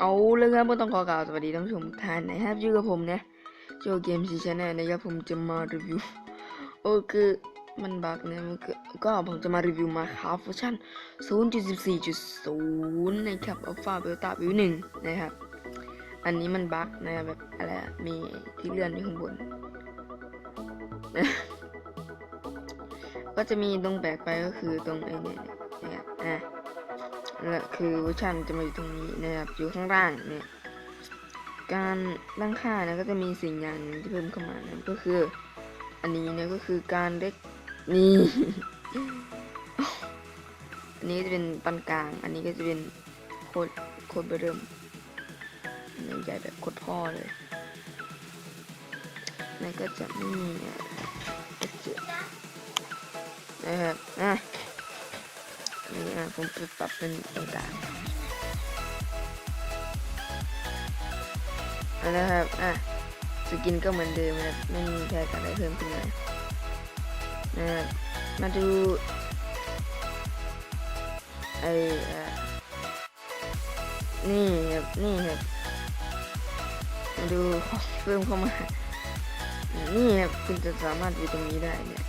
เอาเลยครับไม่ต้องขอกล่าวสวัสดีท่านผู้ชมท่านนะครับอยู่กับผมนะโจเกมซีชแนลนะครับผมจะมารีวิวโอ้คือมันบักนะมันก็ผมจะมารีวิวมาคาฟชั่น0.14.0 นะครับอัลฟาเบลต้าวิวหนึ่งนะครับ อันนี้มันบักนะครับแบบอะไรมีที่เลื่อนอยู่ข้างบน ก็จะมีตรงแบกไปก็คือตรงไอ้เนี่ย และคือเวอร์ชันจะมาอยู่ตรงนี้นะครับอยู่ข้างล่างเนี่ยการตั้งค่านะก็จะมีสิ่งอย่างที่เพิ่มเข้ามานะก็คือ อันนี้เนี่ยก็คือการเล็กนี่อันนี้จะเป็นปานกลาง อันนี้ก็จะเป็นโคตรโคตรเบร์เริ่มใหญ่แบบโคตรพ่อเลยแล้วก็จะไม่มีเนี่ยนะครับอะ นี่อะผมไปปรับเป็นต่างๆเอาละครับ อะ สกินก็เหมือนเดิมนะไม่มีแค่อะไรเพิ่มขึ้นมานะครับมาดูไอ้อะนี่ครับ นี่ครับ มาดูเพิ่มเข้ามา นี่ครับ คุณจะสามารถอยู่ตรงนี้ได้เนี่ย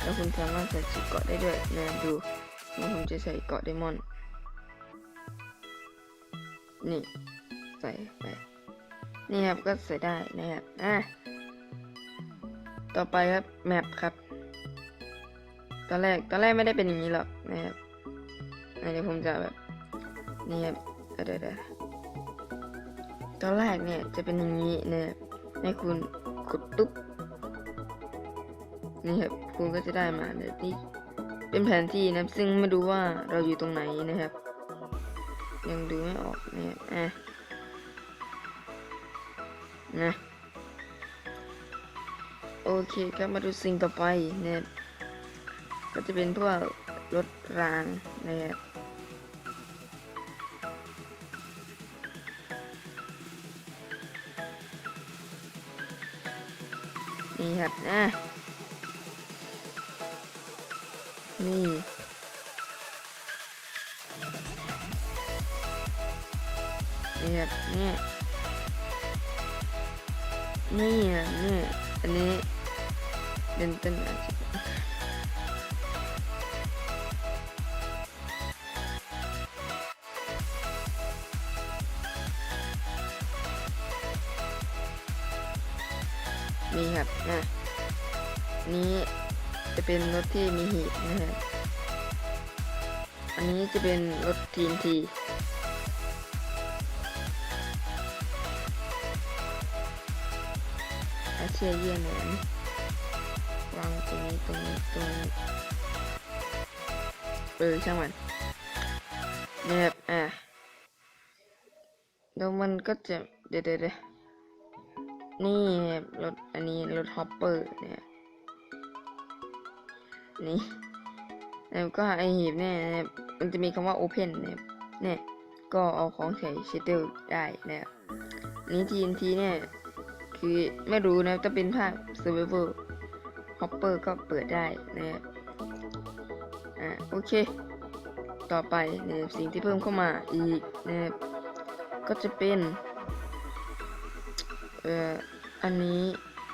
แล้วคุณสามารถใส่ชุดเกาะได้ด้วยนะดู ผมจะใส่เกาะไดมอนด์นี่ ใส่ไป นี่ครับก็ใส่ได้นะครับอะต่อไปครับแมปครับตอนแรกตอนแรกไม่ได้เป็นอย่างนี้หรอกนะครับเดี๋ยวผมจะแบบนี่ครับเดี๋ยวเดี๋ยวตอนแรกเนี่ยจะเป็นอย่างนี้นะครับให้คุณกดตุ๊บนี่ครับคุณก็จะได้มาแบบนี้ เป็นแผนที่นะครับซึ่งไม่รู้ว่าเราอยู่ตรงไหนนะครับ ยังดูไม่ออกเนะครับอะนะโอเคครับมาดูสิ่งต่อไปนะครับก็จะเป็นพวกรถรางนะครับนี่ครับอะ นี่นี่ครับนี่นี่อะนี่อันนี้เป็นต้นอาชีพนี่ครับนะนี่ จะเป็นรถที่มีหีบนะฮะ อันนี้จะเป็นรถทีนทีอาเชียเยี่ยนเนี่ยวางตรงนี้ตรงนี้ตรงนี้เออช่างมันเนี่ยครับอะแล้วมันก็จะเดี๋ยวเดี๋ยวนี่รถอันนี้รถฮอปเปอร์เนี่ย นี่แล้วก็ไอหีบเนี่ยมันจะมีคำว่า open เนี่ยเนี่ยก็เอาของใส่ชิตเตอร์ได้นะครับอันนี้ TNT เนี่ยคือไม่รู้นะถ้าเป็นภาค survival hopper ก็เปิดได้นะครับอ่าโอเค ต่อไปเนี่ยสิ่งที่เพิ่มเข้ามาอีกนะครับก็จะเป็นเอ่ออันนี้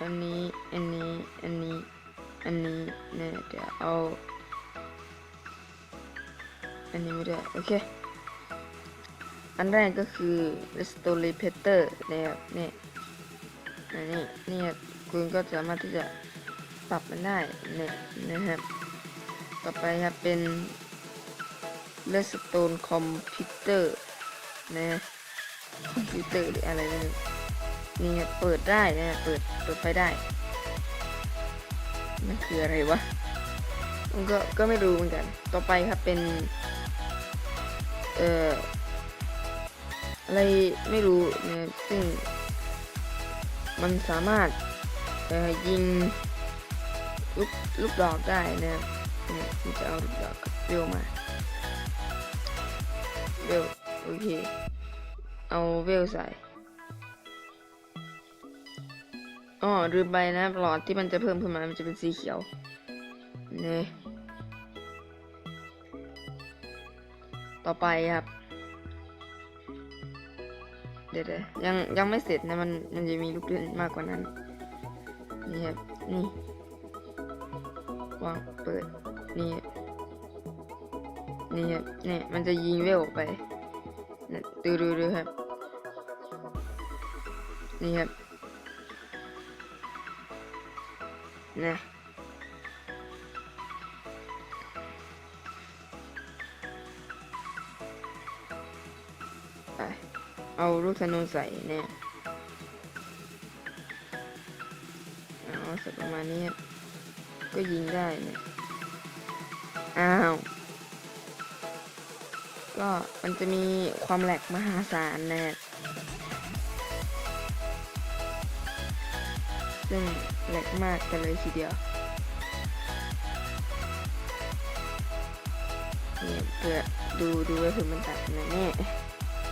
อันนี้ อันนี้ อันนี้ อันนี้เนี่ยเดี๋ยวเอา อันนี้ไม่ได้ โอเค อันแรกก็คือ restorator นะครับเนี่ยอันนี้เนี่ยคุณก็สามารถที่จะปรับมันได้เนี่ยนะครับ ต่อไปครับเป็น redstone computer นะคอมพิวเตอร์หรืออะไรนี่นี่เปิดได้นะเปิดเปิดไฟได้ มันคืออะไรวะมันก็ก็ไม่รู้เหมือนกัน ต่อไปครับเป็น เอ่ออะไรไม่รู้นะซึ่ง มันสามารถเอ่อยิงลูกลูกดอกได้นะครับเนี่ยผมจะเอาลูกดอกกับเวลมาเวลโอเค เอาเวลใส่ อ๋อลืมไปนะหลอดที่มันจะเพิ่มขึ้นมา มันจะเป็นสีเขียวนี่ต่อไปครับ เดี๋ยวยังยังไม่เสร็จนะมันมันจะมีลูกเล่นมากกว่านั้น นี่ครับ นี่วางเปิด นี่นี่ครับนี่มันจะยิงเวลออกไปนะดูดูดูครับ นี่ครับ นะไปเอาลูกธนูใส่เนี่ยเอาสักประมาณนี้ก็ยิงได้เนี่ยอ้าว ก็มันจะมีความแหลกมหาศาลนะ ซึ่งแหลกมากกันเลยทีเดียวเนี่ยเพื่อดูดูว้เพื่อมันตัดนะเนี่ย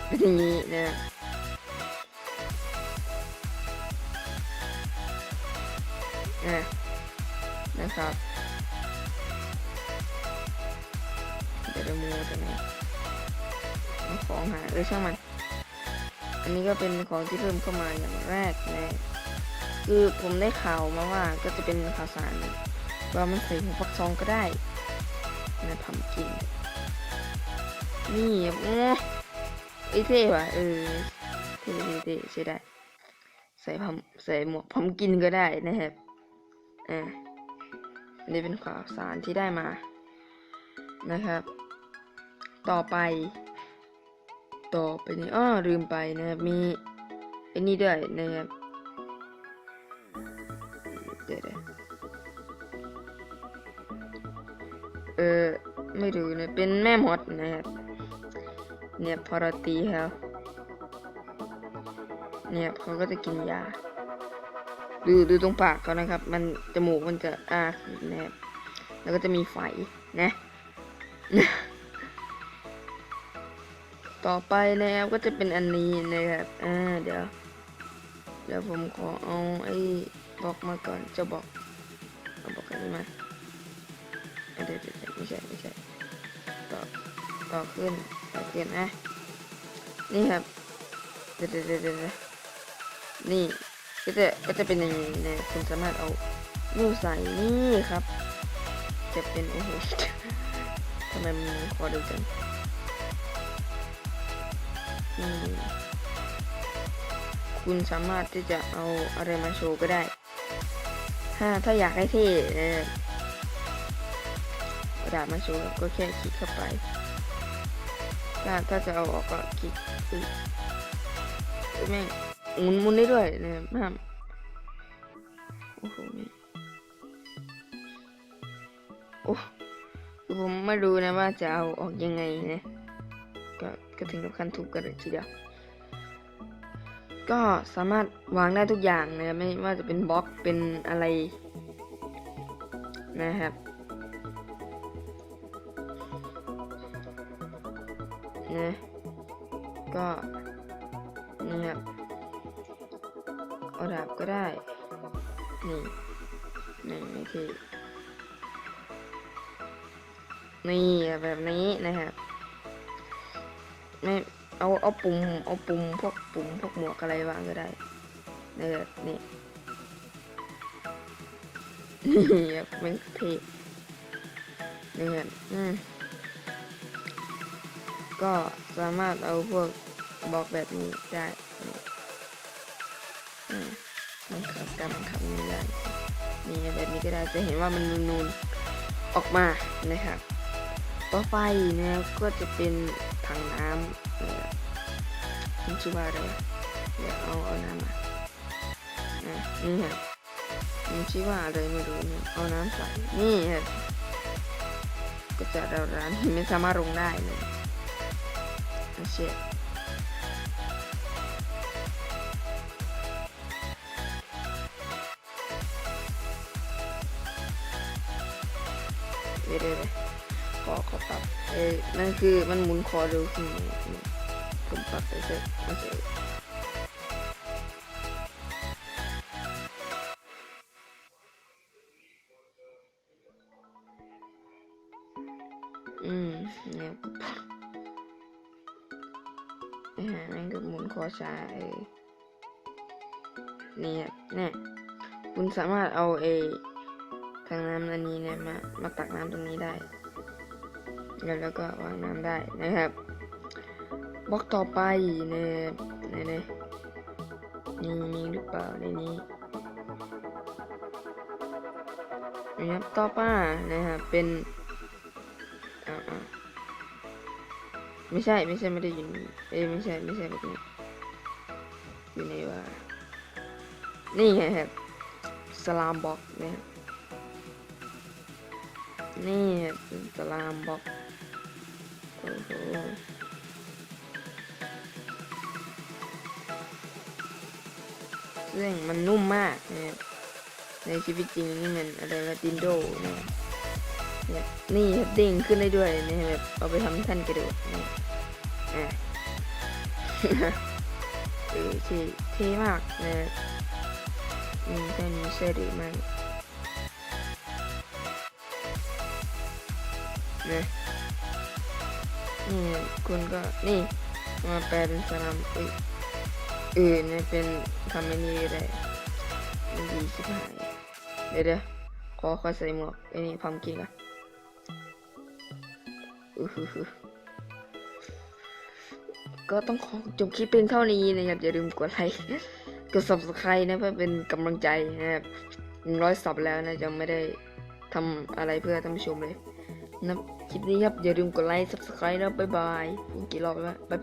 เป็นอย่างนี้นะอะนะครับเดี๋ยวเรามูตัวนเอาของหาเออช่างมัน อันนี้ก็เป็นของที่เพิ่มเข้ามาอย่างแรกนะ คือผมได้ข่าวมาว่าก็จะเป็นข่าวสารว่ามันใส่หัวฟักทองก็ได้นะทำกินนี่โอ้ไอเท่ว่ะเออเท่เท่เท่ใช่ได้ ใส่พัมใส่หมวกพัมกินก็ได้นะครับอ่านนี้เป็นข่าวสารที่ได้มานะครับ ต่อไป ต่อไปนี้อ้อลืมไปนะครับมีไอ้นี่ด้วยนะครับ เออไม่รู้นะเป็นแม่มดนะครับเนี่ยพอเราตีเขาเนี่ยเขาก็จะกินยา ดูดูตรงปากเขานะครับ มันจมูกมันจะอ้านนะครับแล้วก็จะมีไฟนะต่อไปนะครับก็จะเป็นอันนี้นะครับอ่าเดี๋ยวเดี๋ยวผมขอเอาไอ้บล็อกมาก่อนเจะบอกเอาบล็อกอันนี้มา เดี๋ยวเดี๋ยวเดี๋ยวไม่ใช่ไม่ใช่ต่อต่อขึ้นต่อขึ้นอะนี่ครับเดี๋ยวเดี๋ยวเดี๋ยวเดี๋ยวนี่ก็จะก็จะเป็นอย่างนี้นะคุณสามารถเอานิ้วใส่นี่ครับ จะเป็นโอ้โหทำไมมันคอดียวกันอืมคุณสามารถที่จะเอาอะไรมาโชว์ก็ได้ ถ้าถ้าอยากให้เท่เออกระ ดาษมาโชว์ก็แค่คลิกเข้าไป ถ้าถ้าจะเอาออกก็คลิกแม่งหมุนหมุนได้ด้วยนะครับห้ามโอ้โหโอ้คือผมไม่รู้นะว่าจะเอาออกยังไงนะก็ก็ถึงกับขั้นทุบกันเลยทีเดียวก็สามารถวางได้ทุกอย่างนะไม่ว่าจะเป็นบล็อกเป็นอะไรนะครับ นะ ก็นี่ครับเอาดาบก็ได้นี่นี่ไม่ทีนี่แบบนี้นะครับไม่เอาเอาปุ่มเอาปุ่มพวกปุ่มพวกหมวกอะไรวางก็ได้นี่แบบนี่นี่แบบมันเท่นี่แบบอืม ก็สามารถเอาพวกบล็อกแบบนี้ได้นี่อืมันขับการบังคับนี่ได้นี่แบบนี้ก็ได้จะเห็นว่ามันนูนๆออกมานะครับต่อไปนะครับก็จะเป็นถังน้ำเนี่ยมันชื่อว่าอะไรเดี๋ยวเอาเอาน้ำมาอะนี่ครับมันชื่อว่าอะไรไม่รู้เนี่ยเอาน้ำใส่นี่ครับก็จะเราร้านไม่สามารถลงได้เลย โอเคเดี๋ยวเดี๋ยวเดี๋ยวขอขอปรับเอ้นั่นคือมันหมุนคอเร็วขึ้นผมปรับไปเสร็จมาเสร็จอืมเนี่ย นะฮะแม่งก็หมุนคอชาเนี่ครับเนี่ยคุณสามารถเอาเอทางน้ำอันนี้เนี่ยมามาตักน้ำตรงนี้ได้ แล้วแล้วก็วางน้ำได้นะครับบล็อกต่อไปเนี่ยเนี่ยเนี่นี่มีหรือเปล่าในนี้นะครับต่อมานะครับเป็น ไม่ใช่ไม่ใช่ไม่ได้อยู่นี่เอ้ไม่ใช่ไม่ใช่แบบนี้อยู่ในว่านี่ไงครับสลามบ็อกเนี่ยนี่ครับสลามบ็อกโอ้โหซึ่งมันนุ่มมากนะครับในชีวิตจริงนี่มันอะไรว่าดินโดนะครับ นี่ยนี่เด้งขึ้นได้ด้วยนะครับเอาไปทำแท่นกระโดดนะอะเออเท่เท่มากนะมีแค่นี้ใช่หรือไม่นะนี่คุณก็นี่มาแปลเป็นสลามอ้ยเออเนี่ยเป็นคำไม่นี้ก็ได้ดีชิบหายเดี๋ยวเดี๋ยวขอขอใส่หมวกไอ้นี่พัมกินก่อน ก็ต้องขอจบคลิปเพียงเท่านี้นะครับ อย่าลืมกดไลค์กด subscribe นะเพื่อเป็นกำลังใจนะครับหนึ่งร้อยสับแล้วนะจะไม่ได้ทำอะไรเพื่อท่านผู้ชมเลยนะคลิปนี้ครับ อย่าลืมกดไลค์ subscribe แล้วบ๊ายบายพูดกี่รอบแล้วบ๊ายบาย